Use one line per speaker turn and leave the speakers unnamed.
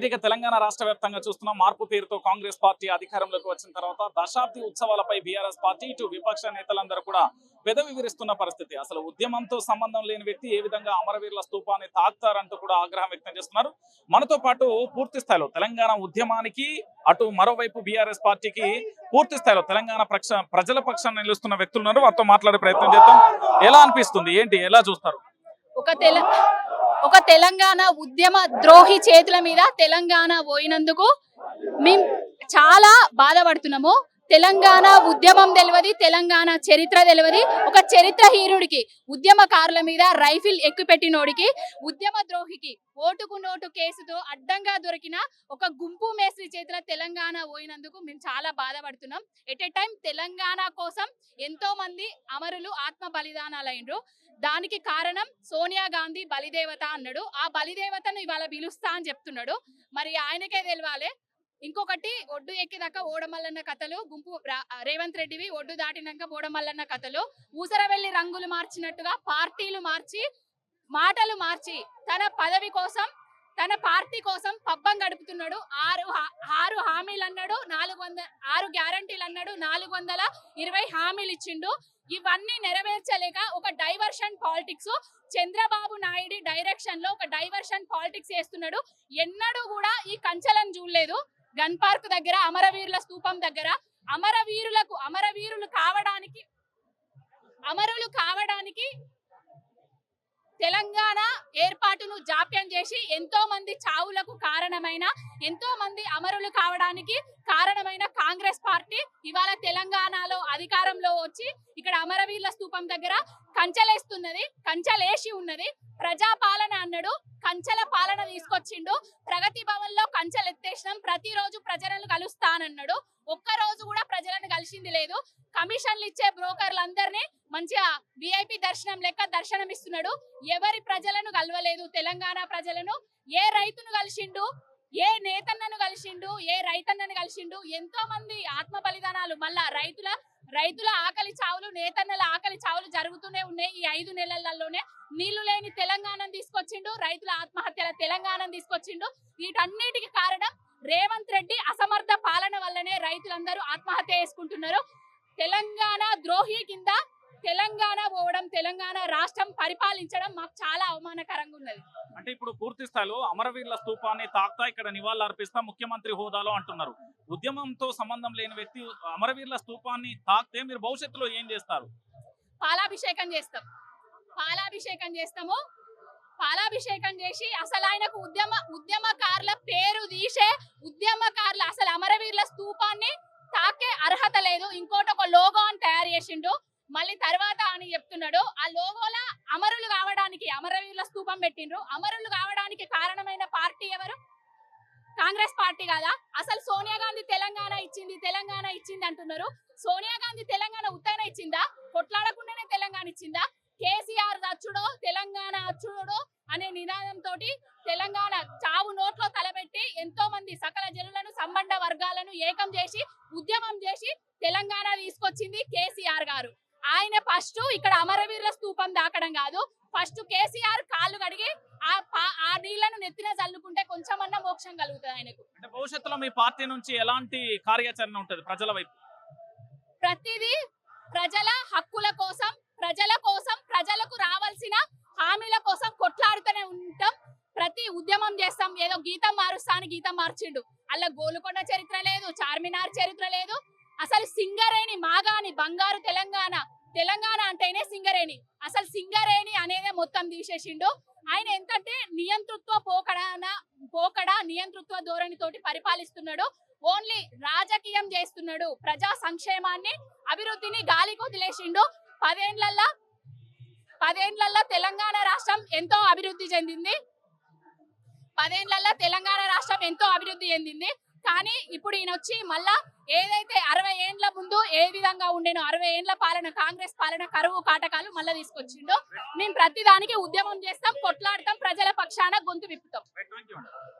Right ఇక తెలంగాణ రాష్ట్ర వ్యాప్తంగా చూస్తున్నాం. మార్పు పేరుతో కాంగ్రెస్ పార్టీ అధికారంలోకి వచ్చిన తర్వాత దశాబ్ది ఉత్సవాలపై బీఆర్ఎస్ పార్టీ ఇటు విపక్ష నేతలందరూ కూడా పెదవి విరుస్తున్న పరిస్థితి. అసలు ఉద్యమంతో సంబంధం లేని వ్యక్తి ఏ విధంగా అమరవీరుల స్తూపాన్ని తాకుతారంటూ కూడా ఆగ్రహం వ్యక్తం చేస్తున్నారు. మనతో పాటు పూర్తి స్థాయిలో తెలంగాణ ఉద్యమానికి అటు మరోవైపు బీఆర్ఎస్ పార్టీకి పూర్తి స్థాయిలో తెలంగాణ పక్ష ప్రజల పక్షాన్ని నిలుస్తున్న వ్యక్తులు ఉన్నారు. వారితో మాట్లాడే ప్రయత్నం చేద్దాం. ఎలా అనిపిస్తుంది? ఏంటి? ఎలా చూస్తారు?
ఒక ఒక తెలంగాణ ఉద్యమ ద్రోహి చేతుల మీద తెలంగాణ పోయినందుకు మేము చాలా బాధపడుతున్నాము. తెలంగాణ ఉద్యమం తెలియదు తెలంగాణ చరిత్ర తెలియదు ఒక చరిత్ర హీరుడికి ఉద్యమకారుల మీద రైఫిల్ ఎక్కుపెట్టినోడికి ఉద్యమ ద్రోహికి ఓటుకు నోటు కేసుతో అడ్డంగా దొరికిన ఒక గుంపు మేస్త్రి చేతుల తెలంగాణ పోయినందుకు మేము చాలా బాధపడుతున్నాం. ఎట్ ఎ టైం తెలంగాణ కోసం ఎంతో మంది అమరులు ఆత్మ బలిదానాలైనరు. దానికి కారణం సోనియా గాంధీ బలిదేవత అన్నాడు. ఆ బలిదేవతను ఇవాళ పిలుస్తా అని చెప్తున్నాడు. మరి ఆయనకే తెలవాలి. ఇంకొకటి ఒడ్డు ఎక్కిదాకా ఓడమల్లన్న కథలు గుంపు రేవంత్ రెడ్డివి ఒడ్డు దాటినాక ఓడమల్లన్న కథలు. ఊసరవెల్లి రంగులు మార్చినట్టుగా పార్టీలు మార్చి మాటలు మార్చి తన పదవి కోసం తన పార్టీ కోసం పబ్బం గడుపుతున్నాడు. ఆరు హా- ఆరు హామీలు అన్నాడు నాలుగు వందల ఆరు గ్యారంటీలు అన్నాడు నాలుగు వందల ఇరవై హామీలు ఇచ్చిండు ఇవన్నీ నెరవేర్చలేక ఒక డైవర్షన్ పాలిటిక్స్ చంద్రబాబు నాయుడు డైరెక్షన్లో ఒక డైవర్షన్ పాలిటిక్స్ చేస్తున్నాడు. ఎన్నడూ కూడా ఈ కంచెలను చూడలేదు. గన్ పార్క్ దగ్గర అమరవీరుల స్తూపం దగ్గర అమరవీరులకు అమరవీరులు కావడానికి అమరులు కావడానికి తెలంగాణ ఏర్పాటును జాప్యం చేసి ఎంతో మంది చావులకు కారణమైన ఎంతో మంది అమరులు కావడానికి కారణమైన కాంగ్రెస్ పార్టీ ఇవాళ తెలంగాణలో అధికారంలో వచ్చి ఇక్కడ అమరవీరుల స్థూపం దగ్గర కంచెలేస్తున్నది కంచెలేసి ఉన్నది. ప్రజాపాలన అన్నాడు కంచెల పాలన తీసుకొచ్చిండు. ప్రగతి భవన్లో కంచెలు ఎత్తేసినాం ప్రతిరోజు ప్రజలను కలుస్తానన్నాడు. ఒక్క రోజు కూడా ప్రజలను చేసింది లేదు. కమిషన్లు ఇచ్చే బ్రోకర్లందరినీ మంచిగా విఐపి దర్శనం లెక్క దర్శనం ఇస్తున్నాడు ఎవరి ప్రజలను కలవలేదు. తెలంగాణ ప్రజలను ఏ రైతును కలిసిండు ఏ నేతన్నను కలిసిండు ఏ రైతన్నను కలిసిండు ఎంతో మంది ఆత్మ బలిదానాలు మళ్ళా రైతుల రైతుల ఆకలి చావులు నేతన్నల ఆకలి చావులు జరుగుతూనే ఉన్నాయి ఈ ఐదు నెలలలోనే. నీళ్ళు లేని తెలంగాణను తీసుకొచ్చిండు రైతుల ఆత్మహత్యల తెలంగాణను తీసుకొచ్చిండు. వీటన్నిటికీ కారణం రేవంత్ రెడ్డి అసమ రైతులందరూ ఆత్మహత్య చేసుకుంటున్నారు. తెలంగాణ ద్రోహి కింద తెలంగాణ పోవడం తెలంగాణ రాష్ట్రం పరిపాలించడం మాకు చాలా అవమానకరంగా ఉన్నది.
అంటే ఇప్పుడు పూర్తి స్థాయిలో అమరవీరుల స్తూపాన్ని తాకుతా ఇక్కడ నివాళులు అర్పిస్తా ముఖ్యమంత్రి హోదాలో అంటున్నారు. ఉద్యమంతో సంబంధం లేని వ్యక్తి అమరవీరుల స్తూపాన్ని తాకితే మీరు భవిష్యత్తులో ఏం చేస్తారు?
పాలాభిషేకం చేస్తాం. పాలాభిషేకం చేస్తాము. పాలాభిషేకం చేసి అసలు ఆయనకు ఉద్యమ ఉద్యమకారుల పేరు తీసే ఉద్యమకారుల అసలు అమరవీరుల రూపాన్ని తాకే అర్హత లేదు. ఇంకోటి ఒక లోగో అని తయారు చేసిండు. మళ్ళీ తర్వాత అని చెప్తున్నాడు. ఆ లోగోలా అమరులు కావడానికి అమరవీరుల స్థూపం పెట్టిండ్రు. అమరులు కావడానికి కారణమైన పార్టీ ఎవరు? కాంగ్రెస్ పార్టీ కాదా? అసలు సోనియా గాంధీ తెలంగాణ ఇచ్చింది తెలంగాణ ఇచ్చింది అంటున్నారు. సోనియా గాంధీ తెలంగాణ ఉత్తైన ఇచ్చిందా? కొట్లాడకుండానే తెలంగాణ ఇచ్చిందా? కేసీఆర్ అచ్చుడో తెలంగాణ అచ్చుడో అనే నినాదంతో తెలంగాణ చావు నోట్లో తలబెట్టి ఎంతో మంది సకల జనులను సంబంధ వర్గాలను ఏకం చేసి ఉద్యమం చేసి తెలంగాణ తీసుకొచ్చింది కేసీఆర్ గారు. ఆయన ఫస్ట్ ఇక్కడ అమరవీరుల స్తూపం దాకడం కాదు. ఫస్ట్ కేసీఆర్ కాళ్ళు కడిగి ఆ ఆ నీళ్ళను నెత్తిన చల్లుకుంటే కొంచెమన్నా మోక్షం కలుగుతుంది ఆయనకు.
అంటే భవిష్యత్తులో మీ పార్టీ నుంచి ఎలాంటి కార్యాచరణ ఉంటుంది ప్రజల వైపు?
ప్రతిదీ ప్రజల హక్కుల కోసం ప్రజల కోసం ప్రజలకు రావాల్సిన హామీల కోసం కొట్లాడుతూనే ఉంటాం ప్రతి ఉద్యమం చేస్తాం ఏదో గీతం మారుస్తా మార్చిండు. అలా గోలుకొండ చరిత్ర లేదు చార్మినార్ చరిత్ర లేదు. అసలు సింగరేణి మాగాని బంగారు తెలంగాణ తెలంగాణ అంటేనే సింగరేణి. అసలు సింగరేణి అనేదే మొత్తం తీసేసిండు. ఆయన ఎంతంటే నియంతృత్వ పోకడాన పోకడ నియంతృత్వ ధోరణితోటి పరిపాలిస్తున్నాడు. ఓన్లీ రాజకీయం చేస్తున్నాడు. ప్రజా సంక్షేమాన్ని అభివృద్ధిని గాలికి వదిలేసిండు. పదేండ్లల్లా పదేండ్లల్లా తెలంగాణ రాష్ట్రం ఎంతో అభివృద్ధి చెందింది. పదేళ్ళలో తెలంగాణ రాష్ట్రం ఎంతో అభివృద్ధి చెందింది. కానీ ఇప్పుడు ఈయన వచ్చి మళ్ళా ఏదైతే అరవై ఏండ్ల ముందు ఏ విధంగా ఉండేనో అరవై ఏండ్ల పాలన కాంగ్రెస్ పాలన కరువు కాటకాలు మళ్ళా తీసుకొచ్చిండో. మేము ప్రతిదానికి ఉద్యమం చేస్తాం కొట్లాడతాం ప్రజల పక్షాన గొంతు విప్పుతాం.